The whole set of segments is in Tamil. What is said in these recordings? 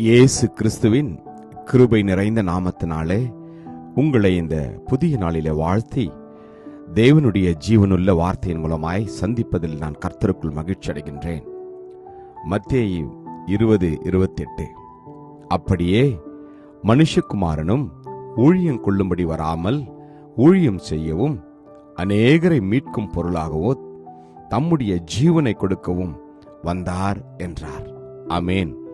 இயேசு கிறிஸ்துவின் கிருபை நிறைந்த நாமத்தினாலே உங்களை இந்த புதிய நாளிலே வாழ்த்தி தேவனுடைய ஜீவனுள்ள வார்த்தையின் மூலமாய் சந்திப்பதில் நான் கர்த்தருக்குள் மகிழ்ச்சி அடைகின்றேன். மத்திய இருபது இருபத்தெட்டு. அப்படியே மனுஷகுமாரனும் ஊழியம் கொள்ளும்படி வராமல் ஊழியம் செய்யவும் அநேகரை மீட்கும் பொருளாகவோ தம்முடைய ஜீவனை கொடுக்கவும் வந்தார் என்றார். அமேன்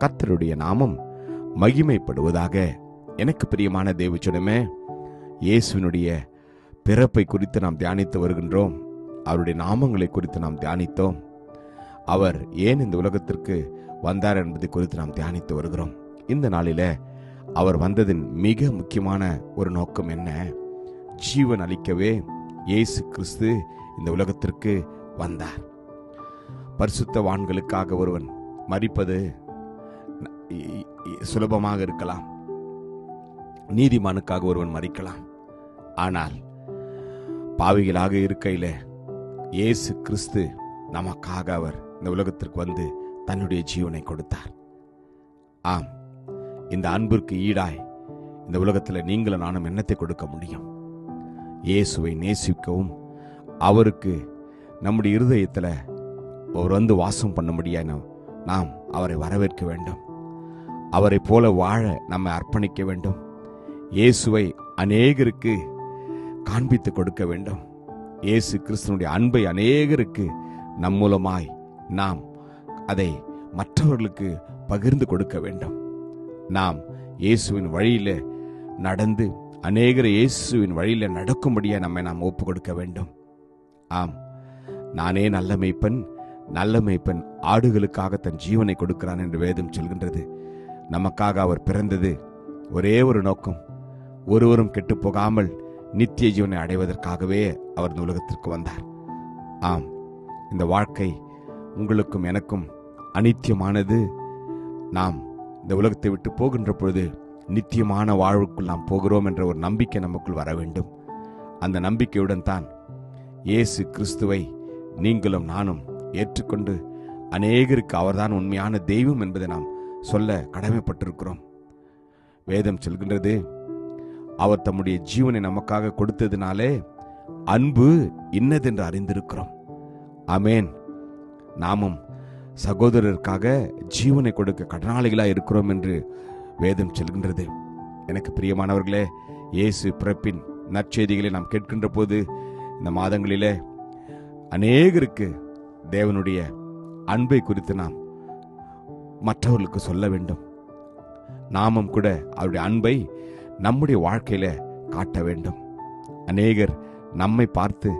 கத்தருடைய நாமம் மகிமைப்படுவதாக எனக்கு பிரியமான தேவச்சுடமே இயேசுவினுடைய பிறப்பை குறித்து நாம் தியானித்து வருகின்றோம். அவருடைய நாமங்களை குறித்து நாம் தியானித்தோம். அவர் ஏன் இந்த உலகத்திற்கு வந்தார் என்பதை குறித்து நாம் தியானித்து வருகிறோம். இந்த நாளில அவர் வந்ததின் மிக முக்கியமான ஒரு நோக்கம் என்ன? ஜீவன் அளிக்கவே இயேசு கிறிஸ்து இந்த உலகத்திற்கு வந்தார். பரிசுத்தவான்களுக்காக ஒருவன் மறிப்பது சுலபமாக இருக்கலாம். நீதிமானுக்காக ஒருவன் மறிக்கலாம். ஆனால் பாவிகளாக இருக்கையில இயேசு கிறிஸ்து நமக்காக அவர் இந்த உலகத்திற்கு வந்து தன்னுடைய ஜீவனை கொடுத்தார். ஆம் இந்த அன்பிற்கு ஈடாய் இந்த உலகத்தில் நீங்களும் நானும் என்னத்தை கொடுக்க முடியும்? இயேசுவை நேசிக்கவும் அவருக்கு நம்முடைய இருதயத்தில் அவர் வந்து வாசம் பண்ண முடியாது நாம் அவரை வரவேற்க வேண்டும். அவரைப் போல வாழ நம்ம அர்ப்பணிக்க வேண்டும். இயேசுவை அநேகருக்கு காண்பித்து கொடுக்க வேண்டும். இயேசு கிறிஸ்தனுடைய அன்பை அநேகருக்கு நம் மூலமாய் நாம் அதை மற்றவர்களுக்கு பகிர்ந்து கொடுக்க வேண்டும். நாம் இயேசுவின் வழியில் நடந்து அநேகர் இயேசுவின் வழியில் நடக்கும்படியாக நம்மை நாம் ஒப்பு கொடுக்க வேண்டும். ஆம். நானே நல்ல நல்லமைப்பன் நல்ல ஆடுகளுக்காக தன் ஜீவனை கொடுக்கிறான் என்று வேதம் சொல்கின்றது. நமக்காக அவர் பிறந்தது ஒரே ஒரு நோக்கம். ஒருவரும் கெட்டு போகாமல் நித்திய ஜீவனை அடைவதற்காகவே அவர் இந்த உலகத்திற்கு வந்தார். ஆம் இந்த வாழ்க்கை உங்களுக்கும் எனக்கும் அனித்தியமானது. நாம் இந்த உலகத்தை விட்டு போகின்ற பொழுது நித்தியமான வாழ்வுக்குள் நாம் போகிறோம் என்ற ஒரு நம்பிக்கை நமக்குள் வர வேண்டும். அந்த நம்பிக்கையுடன் தான் இயேசு கிறிஸ்துவை நீங்களும் நானும் ஏற்றுக்கொண்டு அநேகருக்கு அவர்தான் உண்மையான தெய்வம் என்பதை நாம் சொல்ல கடமைப்பட்டிருக்கிறோம். வேதம் சொல்கின்றது அவர் தம்முடைய ஜீவனை நமக்காக கொடுத்ததினாலே அன்பு இன்னதென்று அறிந்திருக்கிறோம். அமேன் நாமும் சகோதரருக்காக ஜீவனை கொடுக்க கடனாளிகளாக இருக்கிறோம் என்று வேதம் செல்கின்றது. எனக்கு பிரியமானவர்களே இயேசு பிறப்பின் நற்செய்திகளை நாம் கேட்கின்ற போது இந்த மாதங்களிலே அநேகருக்கு தேவனுடைய அன்பை குறித்து நாம் மற்றவர்களுக்கு சொல்ல வேண்டும். நாமும் கூட அவருடைய அன்பை நம்முடைய வாழ்க்கையில காட்ட வேண்டும். அநேகர் நம்மை பார்த்து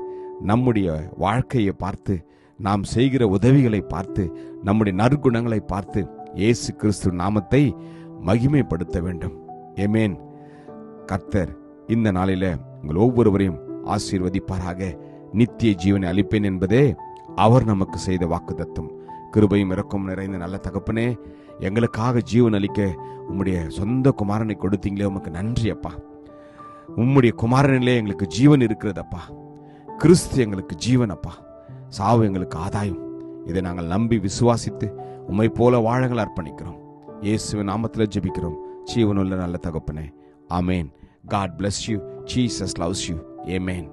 நம்முடைய வாழ்க்கையை பார்த்து நாம் செய்கிற உதவிகளை பார்த்து நம்முடைய நற்குணங்களை பார்த்து இயேசு கிறிஸ்து நாமத்தை மகிமைப்படுத்த வேண்டும். ஏமேன் கர்த்தர் இந்த நாளில உங்கள் ஒவ்வொருவரையும் ஆசீர்வதிப்பாராக. நித்திய ஜீவனை அளிப்பேன் என்பதே அவர் நமக்கு செய்த வாக்குத்தத்தம். கிருபையும் இறக்கம் நிறைந்த நல்ல தகப்பனே எங்களுக்காக ஜீவன் அளிக்க உம்முடைய சொந்த குமாரனை கொடுத்தீங்களே உமக்கு நன்றி அப்பா. உம்முடைய குமாரனிலே எங்களுக்கு ஜீவன் இருக்கிறதப்பா கிறிஸ்து எங்களுக்கு ஜீவன் அப்பா. சாவு எங்களுக்கு ஆதாயம். இதை நாங்கள் நம்பி விசுவாசித்து உம்மை போல வாழங்கள் அர்ப்பணிக்கிறோம். இயேசுவின் நாமத்தில் ஜெபிக்கிறோம். ஜீவனுள்ள நல்ல தகப்பனே. Amen God bless you Jesus loves you amen